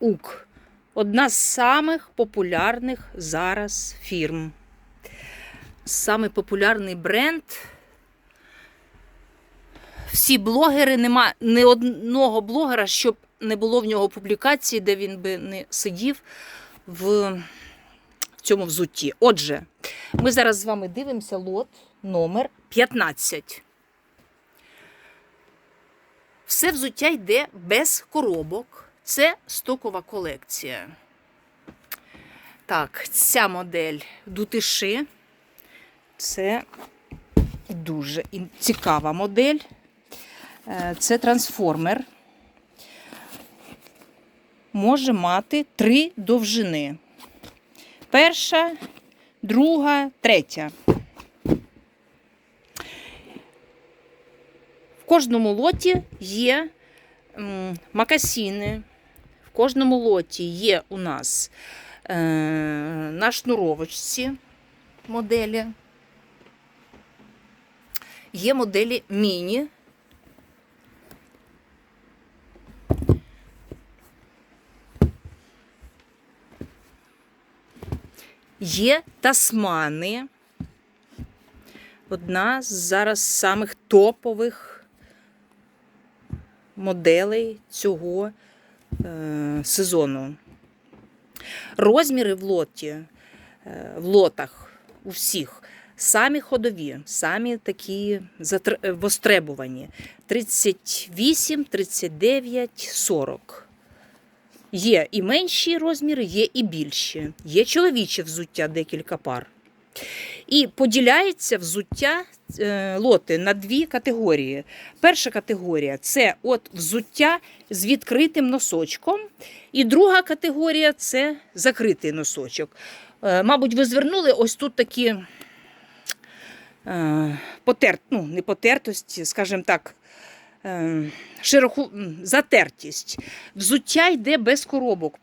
УК. Одна з самих популярних зараз фірм. Самий популярний бренд. Всі блогери, нема ні одного блогера, щоб не було в нього публікації, де він би не сидів в цьому взутті. Отже, ми зараз з вами дивимося лот номер 15. Все взуття йде без коробок. Це стокова колекція. Так, ця модель дутиши. Це дуже цікава модель. Е, Це трансформер. Може мати три довжини. Перша, друга, третя. В кожному лоті є макасіни. Кожному лоті є у нас е, на шнуровочці моделі. Є моделі міні. Є тасмани. Одна з зараз самих топових моделей цього сезону. Розміри в лоті, е, в лотах у всіх самі ходові, самі такі е, востребувані. 38, 39, 40. Є і менші розміри, є і більші. Є чоловіче взуття декілька пар. І поділяється взуття е, лоти на дві категорії. Перша категорія це от взуття з відкритим носочком, і друга категорія це закритий носочок. Е, Мабуть, ви звернули ось тут такі е, потер... ну, не потертості, скажімо так, широку затертість. Взуття йде без коробок.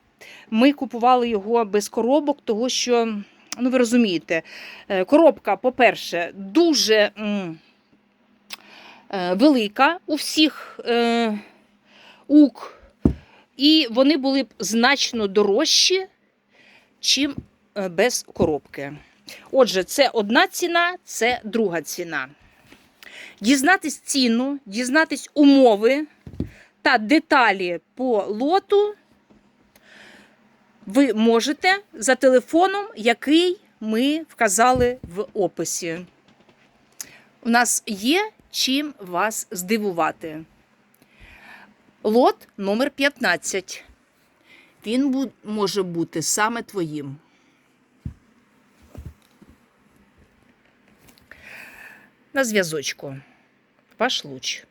Ми купували його без коробок, того що, ну ви розумієте, е, коробка, по-перше, дуже е, велика у всіх е, ук, і вони були б значно дорожчі, чим без коробки. Отже, це одна ціна, це друга ціна. Дізнатись ціну, дізнатись умови та деталі по лоту ви можете за телефоном, який ми вказали в описі. У нас є чим вас здивувати. Лот номер 15. Він може бути саме твоїм. На зв'язочку. Ваш луч.